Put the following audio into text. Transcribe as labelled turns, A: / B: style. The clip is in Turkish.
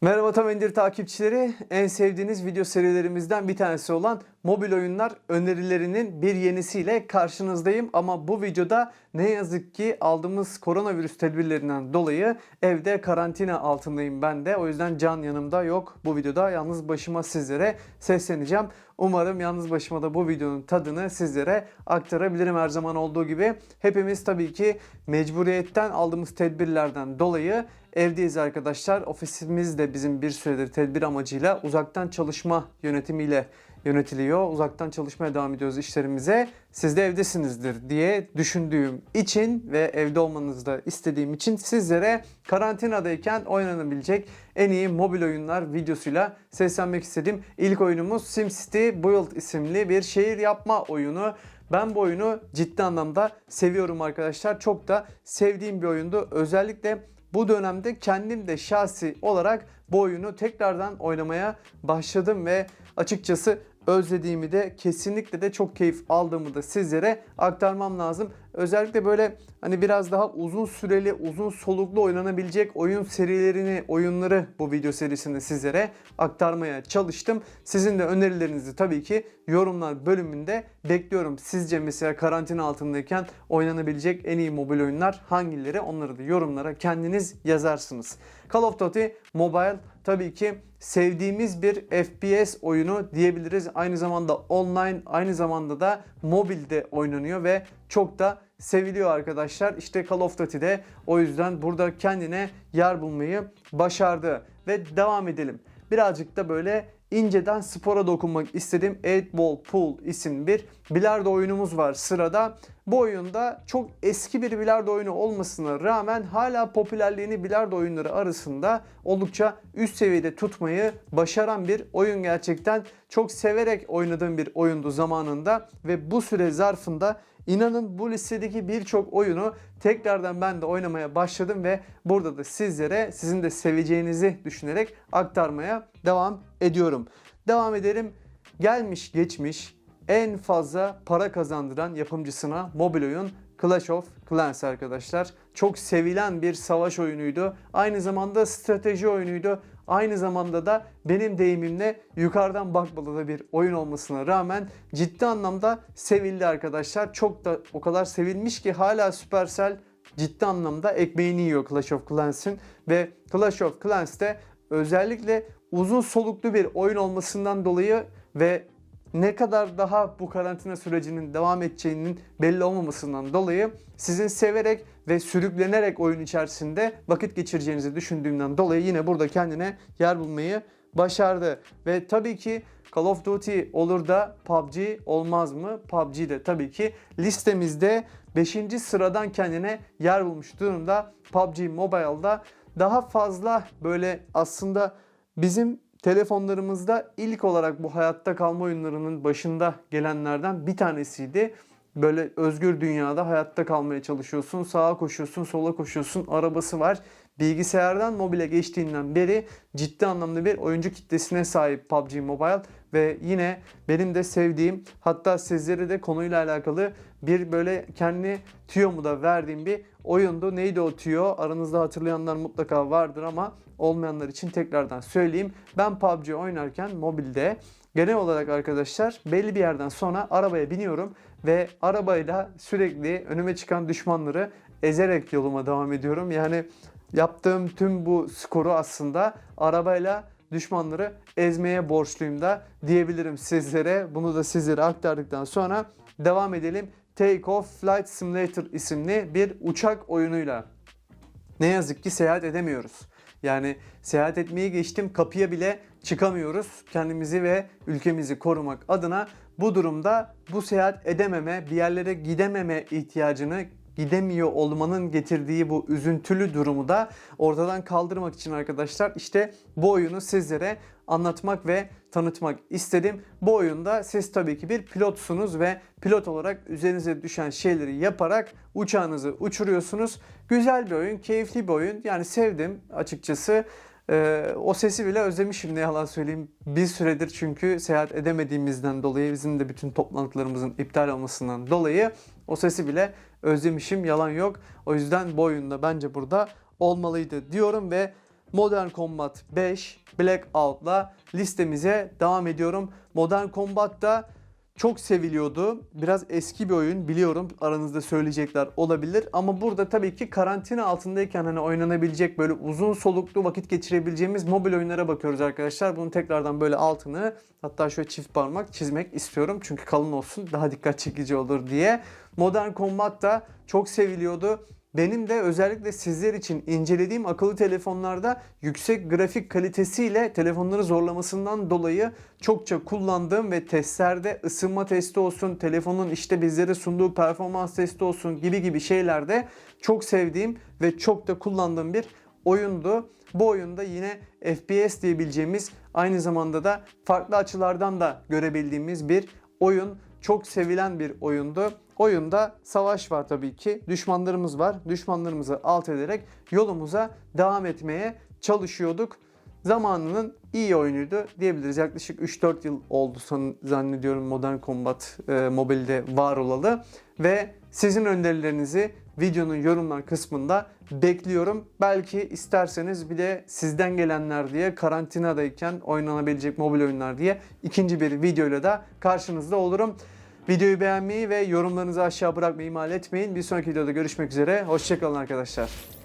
A: Merhaba Tam Endir takipçileri. En sevdiğiniz video serilerimizden bir tanesi olan mobil oyunlar önerilerinin bir yenisiyle karşınızdayım. Ama bu videoda ne yazık ki aldığımız koronavirüs tedbirlerinden dolayı evde karantina altındayım ben de. O yüzden Can yanımda yok. Bu videoda yalnız başıma sizlere sesleneceğim. Umarım yalnız başıma da bu videonun tadını sizlere aktarabilirim her zaman olduğu gibi. Hepimiz tabii ki mecburiyetten aldığımız tedbirlerden dolayı evdeyiz arkadaşlar. Ofisimiz de bizim bir süredir tedbir amacıyla uzaktan çalışma yönetimiyle yönetiliyor. Uzaktan çalışmaya devam ediyoruz işlerimize. Siz de evdesinizdir diye düşündüğüm için ve evde olmanızı da istediğim için sizlere karantinadayken oynanabilecek en iyi mobil oyunlar videosuyla seslenmek istedim. İlk oyunumuz SimCity Build isimli bir şehir yapma oyunu. Ben bu oyunu ciddi anlamda seviyorum arkadaşlar. Çok da sevdiğim bir oyundu. Özellikle bu dönemde kendim de şahsi olarak bu oyunu tekrardan oynamaya başladım ve açıkçası özlediğimi de kesinlikle de çok keyif aldığımı da sizlere aktarmam lazım. Özellikle böyle hani biraz daha uzun süreli, uzun soluklu oynanabilecek oyun serilerini, oyunları bu video serisinde sizlere aktarmaya çalıştım. Sizin de önerilerinizi tabii ki yorumlar bölümünde bekliyorum. Sizce mesela karantina altındayken oynanabilecek en iyi mobil oyunlar hangileri? Onları da yorumlara kendiniz yazarsınız. Call of Duty Mobile tabii ki sevdiğimiz bir FPS oyunu diyebiliriz. Aynı zamanda online, aynı zamanda da mobilde oynanıyor ve çok da seviliyor arkadaşlar. İşte Call of Duty'de o yüzden burada kendine yer bulmayı başardı. Ve devam edelim. Birazcık da böyle inceden spora dokunmak istedim. 8 Ball Pool isimli bir bilardo oyunumuz var sırada. Bu oyunda çok eski bir bilardo oyunu olmasına rağmen hala popülerliğini bilardo oyunları arasında oldukça üst seviyede tutmayı başaran bir oyun gerçekten. Çok severek oynadığım bir oyundu zamanında ve bu süre zarfında İnanın bu listedeki birçok oyunu tekrardan ben de oynamaya başladım ve burada da sizlere sizin de seveceğinizi düşünerek aktarmaya devam ediyorum. Devam edelim. Gelmiş geçmiş en fazla para kazandıran yapımcısına mobil oyun Clash of Clans arkadaşlar. Çok sevilen bir savaş oyunuydu. Aynı zamanda strateji oyunuydu. Aynı zamanda da benim deyimimle yukarıdan bakmalı da bir oyun olmasına rağmen ciddi anlamda sevildi arkadaşlar. Çok da o kadar sevilmiş ki hala Supercell ciddi anlamda ekmeğini yiyor Clash of Clans'in ve Clash of Clans'te özellikle uzun soluklu bir oyun olmasından dolayı ve ne kadar daha bu karantina sürecinin devam edeceğinin belli olmamasından dolayı sizin severek ve sürüklenerek oyun içerisinde vakit geçireceğinizi düşündüğümden dolayı yine burada kendine yer bulmayı başardı. Ve tabii ki Call of Duty olur da PUBG olmaz mı? PUBG de tabii ki listemizde 5. sıradan kendine yer bulmuş durumda. PUBG Mobile'da daha fazla böyle aslında bizim telefonlarımızda ilk olarak bu hayatta kalma oyunlarının başında gelenlerden bir tanesiydi. Böyle özgür dünyada hayatta kalmaya çalışıyorsun. Sağa koşuyorsun, sola koşuyorsun. Arabası var. Bilgisayardan mobile geçtiğinden beri ciddi anlamda bir oyuncu kitlesine sahip PUBG Mobile ve yine benim de sevdiğim hatta sizlere de konuyla alakalı bir böyle kendi tüyomu da verdiğim bir oyundu. Neydi o tüyo? Aranızda hatırlayanlar mutlaka vardır ama olmayanlar için tekrardan söyleyeyim. Ben PUBG oynarken mobilde genel olarak arkadaşlar belli bir yerden sonra arabaya biniyorum ve arabayla sürekli önüme çıkan düşmanları ezerek yoluma devam ediyorum. Yani yaptığım tüm bu skoru aslında arabayla düşmanları ezmeye borçluyum da diyebilirim sizlere. Bunu da sizlere aktardıktan sonra devam edelim. Take Off Flight Simulator isimli bir uçak oyunuyla. Ne yazık ki seyahat edemiyoruz. Yani seyahat etmeyi geçtim kapıya bile çıkamıyoruz. Kendimizi ve ülkemizi korumak adına bu durumda bu seyahat edememe, bir yerlere gidememe ihtiyacını gidemiyor olmanın getirdiği bu üzüntülü durumu da ortadan kaldırmak için arkadaşlar işte bu oyunu sizlere anlatmak ve tanıtmak istedim. Bu oyunda siz tabii ki bir pilotsunuz ve pilot olarak üzerinize düşen şeyleri yaparak uçağınızı uçuruyorsunuz. Güzel bir oyun, keyifli bir oyun. Yani sevdim açıkçası. Ee, o sesi bile özlemişim ne yalan söyleyeyim. Bir süredir çünkü seyahat edemediğimizden dolayı bizim de bütün toplantılarımızın iptal olmasından dolayı o sesi bile özlemişim yalan yok. O yüzden bu oyunda bence burada olmalıydı diyorum ve Modern Combat 5 Blackout'la listemize devam ediyorum. Modern Combat da çok seviliyordu. Biraz eski bir oyun biliyorum aranızda söyleyecekler olabilir ama burada tabii ki karantina altındayken hani oynanabilecek böyle uzun soluklu vakit geçirebileceğimiz mobil oyunlara bakıyoruz arkadaşlar. Bunu tekrardan böyle altını hatta şöyle çift parmak çizmek istiyorum. Çünkü kalın olsun daha dikkat çekici olur diye. Modern Combat da çok seviliyordu. Benim de özellikle sizler için incelediğim akıllı telefonlarda yüksek grafik kalitesiyle telefonları zorlamasından dolayı çokça kullandığım ve testlerde ısınma testi olsun, telefonun işte bizlere sunduğu performans testi olsun gibi gibi şeylerde çok sevdiğim ve çok da kullandığım bir oyundu. Bu oyunda yine FPS diyebileceğimiz aynı zamanda da farklı açılardan da görebildiğimiz bir oyun. Çok sevilen bir oyundu. Oyunda savaş var tabii ki. Düşmanlarımız var. Düşmanlarımızı alt ederek yolumuza devam etmeye çalışıyorduk. Zamanının iyi oyunuydu diyebiliriz. Yaklaşık 3-4 yıl oldu zannediyorum Modern Combat e, mobilde var olalı. Ve sizin önerilerinizi videonun yorumlar kısmında bekliyorum. Belki isterseniz bir de sizden gelenler diye karantinadayken oynanabilecek mobil oyunlar diye ikinci bir videoyla da karşınızda olurum. Videoyu beğenmeyi ve yorumlarınızı aşağı bırakmayı ihmal etmeyin. Bir sonraki videoda görüşmek üzere. Hoşçakalın arkadaşlar.